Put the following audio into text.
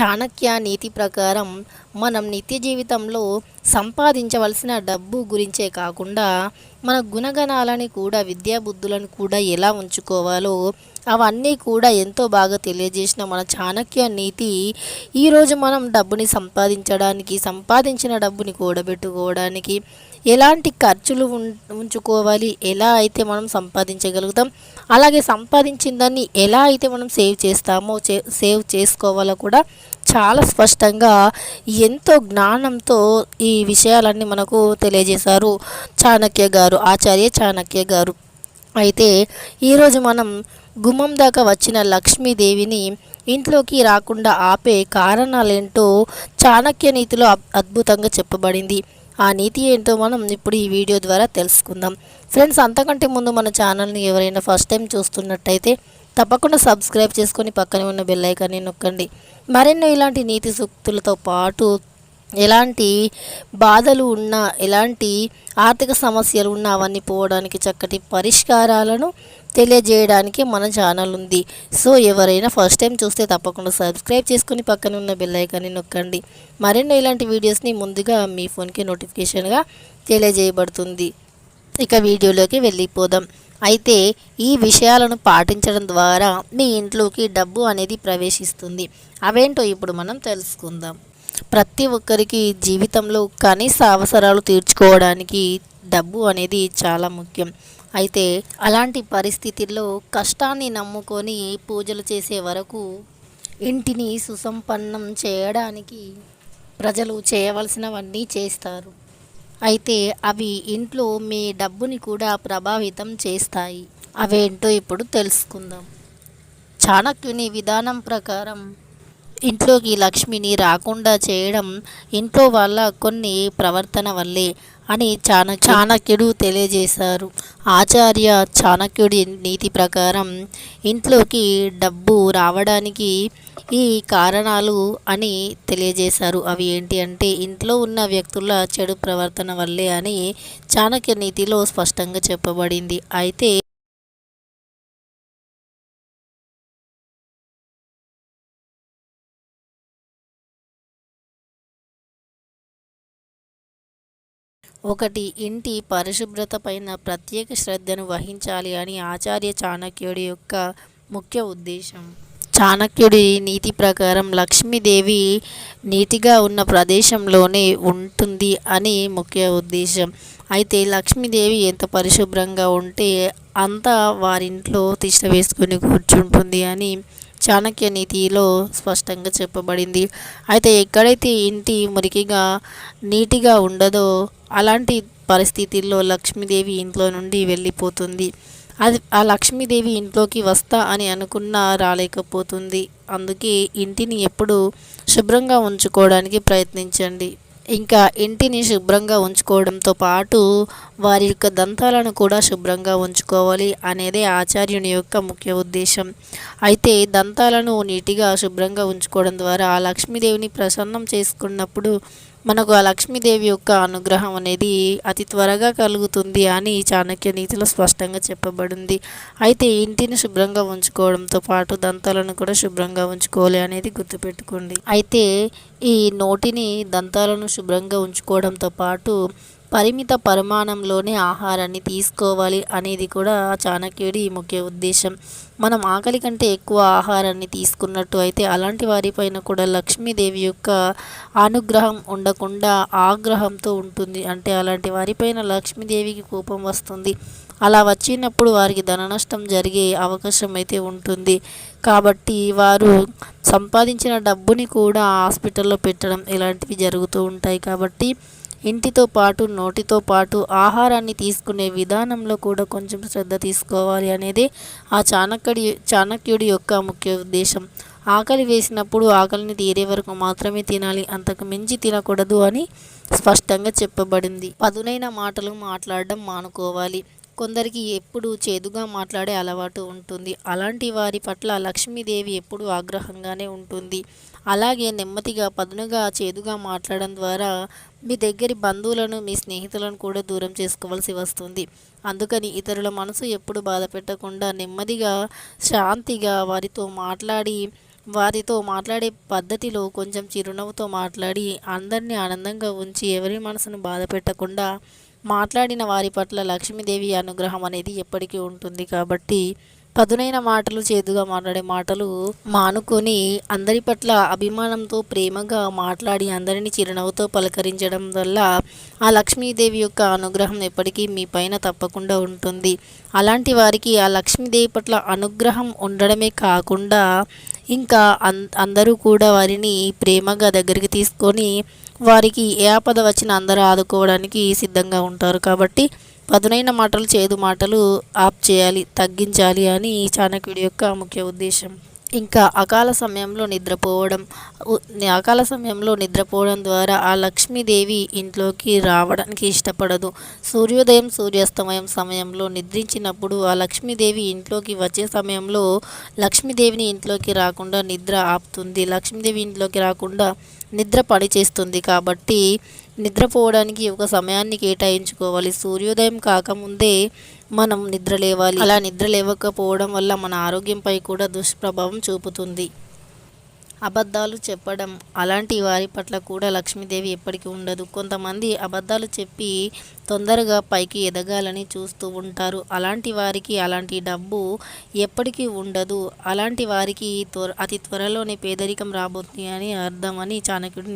చాణక్య నీతి ప్రకారం మనం నిత్య జీవితంలో సంపాదించవలసిన డబ్బు గురించే కాకుండా మన గుణగణాలని కూడా విద్యాబుద్ధులను కూడా ఎలా ఉంచుకోవాలో అవన్నీ కూడా ఎంతో బాగా తెలియజేసిన మన చాణక్య నీతి. ఈరోజు మనం డబ్బుని సంపాదించడానికి సంపాదించిన డబ్బుని కూడబెట్టుకోవడానికి ఎలాంటి ఖర్చులు ఉం- ఉంచుకోవాలి? ఎలా అయితే మనం సంపాదించగలుగుతాం? అలాగే సంపాదించిన దాన్ని ఎలా అయితే మనం సేవ్ చేస్తామో చే- సేవ్ చేసుకోవాలో కూడా చాలా స్పష్టంగా ఎంతో జ్ఞానంతో ఈ విషయాలన్నీ మనకు తెలియజేశారు చాణక్య గారు ఆచార్య చాణక్య గారు. అయితే ఈరోజు మనం గుమ్మం దాకా వచ్చిన లక్ష్మీదేవిని ఇంట్లోకి రాకుండా ఆపే కారణాలేంటో చాణక్య నీతిలో అద్భుతంగా చెప్పబడింది. ఆ నీతి ఏంటో మనం ఇప్పుడు ఈ వీడియో ద్వారా తెలుసుకుందాం. ఫ్రెండ్స్ అంతకంటే ముందు మన ఛానల్ని ఎవరైనా ఫస్ట్ టైం చూస్తున్నట్టయితే తప్పకుండా సబ్స్క్రైబ్ చేసుకొని పక్కనే ఉన్న బెల్ ఐకాన్ని నొక్కండి. మరెన్నో ఇలాంటి నీతి సూక్తులతో పాటు ఎలాంటి బాధలు ఉన్నా ఎలాంటి ఆర్థిక సమస్యలు ఉన్నా అవన్నీ పోవడానికి చక్కటి పరిష్కారాలను తెలియజేయడానికి మన ఛానల్ ఉంది. సో ఎవరైనా ఫస్ట్ టైం చూస్తే తప్పకుండా సబ్స్క్రైబ్ చేసుకుని పక్కన ఉన్న బెల్ ఐకాన్ని నొక్కండి. మరెన్నో ఇలాంటి వీడియోస్ని ముందుగా మీ ఫోన్కి నోటిఫికేషన్గా తెలియజేయబడుతుంది. ఇక వీడియోలోకి వెళ్ళిపోదాం. అయితే ఈ విషయాలను పాటించడం ద్వారా మీ ఇంట్లోకి డబ్బు అనేది ప్రవేశిస్తుంది. అవేంటో ఇప్పుడు మనం తెలుసుకుందాం. ప్రతి ఒక్కరికి జీవితంలో కనీస అవసరాలు తీర్చుకోవడానికి డబ్బు అనేది చాలా ముఖ్యం. అయితే అలాంటి పరిస్థితుల్లో కష్టాన్ని నమ్ముకొని పూజలు చేసే వరకు ఇంటిని సుసంపన్నం చేయడానికి ప్రజలు చేయవలసినవన్నీ చేస్తారు. అయితే అవి ఇంట్లో మీ డబ్బుని కూడా ప్రభావితం చేస్తాయి. అవేంటో ఇప్పుడు తెలుసుకుందాం. చాణక్యుని విధానం ప్రకారం ఇంట్లోకి లక్ష్మిని రాకుండా చేయడం ఇంట్లో వాళ్ళ కొన్ని ప్రవర్తన వల్లే అని చాణ చాణక్యుడు తెలియజేశారు. ఆచార్య చాణక్యుడి నీతి ప్రకారం ఇంట్లోకి డబ్బు రావడానికి ఈ కారణాలు అని తెలియజేశారు. అవి ఏంటి అంటే ఇంట్లో ఉన్న వ్యక్తుల చెడు ప్రవర్తన వల్లే అని చాణక్య నీతిలో స్పష్టంగా చెప్పబడింది. అయితే ఒకటి ఇంటి పరిశుభ్రత పైన ప్రత్యేక శ్రద్ధను వహించాలి అని ఆచార్య చాణక్యుడి యొక్క ముఖ్య ఉద్దేశం. చాణక్యుడి నీతి ప్రకారం లక్ష్మీదేవి నీటిగా ఉన్న ప్రదేశంలోనే ఉంటుంది అని ముఖ్య ఉద్దేశం. అయితే లక్ష్మీదేవి ఎంత పరిశుభ్రంగా ఉంటే అంత వారింట్లో తిష్ట వేసుకుని కూర్చుంటుంది అని చాణక్య నీతిలో స్పష్టంగా చెప్పబడింది. అయితే ఎక్కడైతే ఇంటి మురికిగా నీటిగా ఉండదో అలాంటి పరిస్థితుల్లో లక్ష్మీదేవి ఇంట్లో నుండి వెళ్ళిపోతుంది. అది ఆ లక్ష్మీదేవి ఇంట్లోకి వస్తా అని అనుకున్నా రాలేకపోతుంది. అందుకే ఇంటిని ఎప్పుడు శుభ్రంగా ఉంచుకోవడానికి ప్రయత్నించండి. ఇంకా ఇంటిని శుభ్రంగా ఉంచుకోవడంతో పాటు వారి యొక్క దంతాలను కూడా శుభ్రంగా ఉంచుకోవాలి అనేదే ఆచార్యుని యొక్క ముఖ్య ఉద్దేశం. అయితే దంతాలను నీటిగా శుభ్రంగా ఉంచుకోవడం ద్వారా ఆ లక్ష్మీదేవిని ప్రసన్నం చేసుకున్నప్పుడు మనకు ఆ లక్ష్మీదేవి యొక్క అనుగ్రహం అనేది అతి త్వరగా కలుగుతుంది అని చాణక్య నీతిలో స్పష్టంగా చెప్పబడింది. అయితే ఇంటిని శుభ్రంగా ఉంచుకోవడంతో పాటు దంతాలను కూడా శుభ్రంగా ఉంచుకోవాలి అనేది గుర్తుపెట్టుకోండి. అయితే ఈ నోటిని దంతాలను శుభ్రంగా ఉంచుకోవడంతో పాటు పరిమిత పరిమాణంలోనే ఆహారాన్ని తీసుకోవాలి అనేది కూడా చాణక్యుడి ముఖ్య ఉద్దేశం. మనం ఆకలి కంటే ఎక్కువ ఆహారాన్ని తీసుకున్నట్టు అయితే అలాంటి వారిపైన కూడా లక్ష్మీదేవి యొక్క అనుగ్రహం ఉండకుండా ఆగ్రహంతో ఉంటుంది. అంటే అలాంటి వారిపైన లక్ష్మీదేవికి కోపం వస్తుంది. అలా వచ్చినప్పుడు వారికి ధన నష్టం జరిగే అవకాశం అయితే ఉంటుంది. కాబట్టి వారు సంపాదించిన డబ్బుని కూడా హాస్పిటల్లో పెట్టడం ఇలాంటివి జరుగుతూ ఉంటాయి. కాబట్టి ఇంటితో పాటు నోటితో పాటు ఆహారాన్ని తీసుకునే విధానంలో కూడా కొంచెం శ్రద్ధ తీసుకోవాలి అనేది ఆ చాణక్యుడి చాణక్యుడి యొక్క ముఖ్య ఉద్దేశం. ఆకలి వేసినప్పుడు ఆకలిని తీరే వరకు మాత్రమే తినాలి అంతకు మించి తినకూడదు అని స్పష్టంగా చెప్పబడింది. పదునైన మాటలు మాట్లాడడం మానుకోవాలి. కొందరికి ఎప్పుడు చేదుగా మాట్లాడే అలవాటు ఉంటుంది. అలాంటి వారి పట్ల లక్ష్మీదేవి ఎప్పుడు ఆగ్రహంగానే ఉంటుంది. అలాగే నెమ్మదిగా పదునుగా చేదుగా మాట్లాడడం ద్వారా మీ దగ్గరి బంధువులను మీ స్నేహితులను కూడా దూరం చేసుకోవాల్సి వస్తుంది. అందుకని ఇతరుల మనసు ఎప్పుడు బాధ పెట్టకుండా నెమ్మదిగా శాంతిగా వారితో మాట్లాడి వారితో మాట్లాడే పద్ధతిలో కొంచెం చిరునవ్వుతో మాట్లాడి అందరినీ ఆనందంగా ఉంచి ఎవరి మనసును బాధ పెట్టకుండా మాట్లాడిన వారి పట్ల లక్ష్మీదేవి అనుగ్రహం అనేది ఎప్పటికీ ఉంటుంది. కాబట్టి పదునైన మాటలు చేదుగా మాట్లాడే మాటలు మానుకొని అందరి పట్ల అభిమానంతో ప్రేమగా మాట్లాడి అందరిని చిరునవ్వుతో పలకరించడం వల్ల ఆ లక్ష్మీదేవి యొక్క అనుగ్రహం ఎప్పటికీ మీ పైన తప్పకుండా ఉంటుంది. అలాంటి వారికి ఆ లక్ష్మీదేవి పట్ల అనుగ్రహం ఉండడమే కాకుండా ఇంకా అన్ అందరూ కూడా వారిని ప్రేమగా దగ్గరికి తీసుకొని వారికి ఏ ఆపద వచ్చినా అందరూ ఆదుకోవడానికి సిద్ధంగా ఉంటారు. కాబట్టి పదునైన మాటలు చేదు మాటలు ఆప్ చేయాలి తగ్గించాలి అని ఈ చాణక్యుడి యొక్క ముఖ్య ఉద్దేశం. ఇంకా అకాల సమయంలో నిద్రపోవడం అకాల సమయంలో నిద్రపోవడం ద్వారా ఆ లక్ష్మీదేవి ఇంట్లోకి రావడానికి ఇష్టపడదు. సూర్యోదయం సూర్యాస్తమయం సమయంలో నిద్రించినప్పుడు ఆ లక్ష్మీదేవి ఇంట్లోకి వచ్చే సమయంలో లక్ష్మీదేవిని ఇంట్లోకి రాకుండా నిద్ర ఆపుతుంది. లక్ష్మీదేవి ఇంట్లోకి రాకుండా నిద్ర పనిచేస్తుంది కాబట్టి నిద్రపోవడానికి ఒక సమయాన్ని కేటాయించుకోవాలి. సూర్యోదయం కాకముందే మనం నిద్ర లేవాలి అలా నిద్ర లేవకపోవడం వల్ల మన ఆరోగ్యంపై కూడా దుష్ప్రభావం చూపుతుంది. అబద్ధాలు చెప్పడం అలాంటి వారి పట్ల కూడా లక్ష్మీదేవి ఎప్పటికీ ఉండదు. కొంతమంది అబద్ధాలు చెప్పి తొందరగా పైకి ఎదగాలని చూస్తూ ఉంటారు. అలాంటి వారికి అలాంటి డబ్బు ఎప్పటికీ ఉండదు. అలాంటి వారికి త్వర అతి త్వరలోనే పేదరికం రాబోతుంది అని అర్థం అని చాణక్యుడు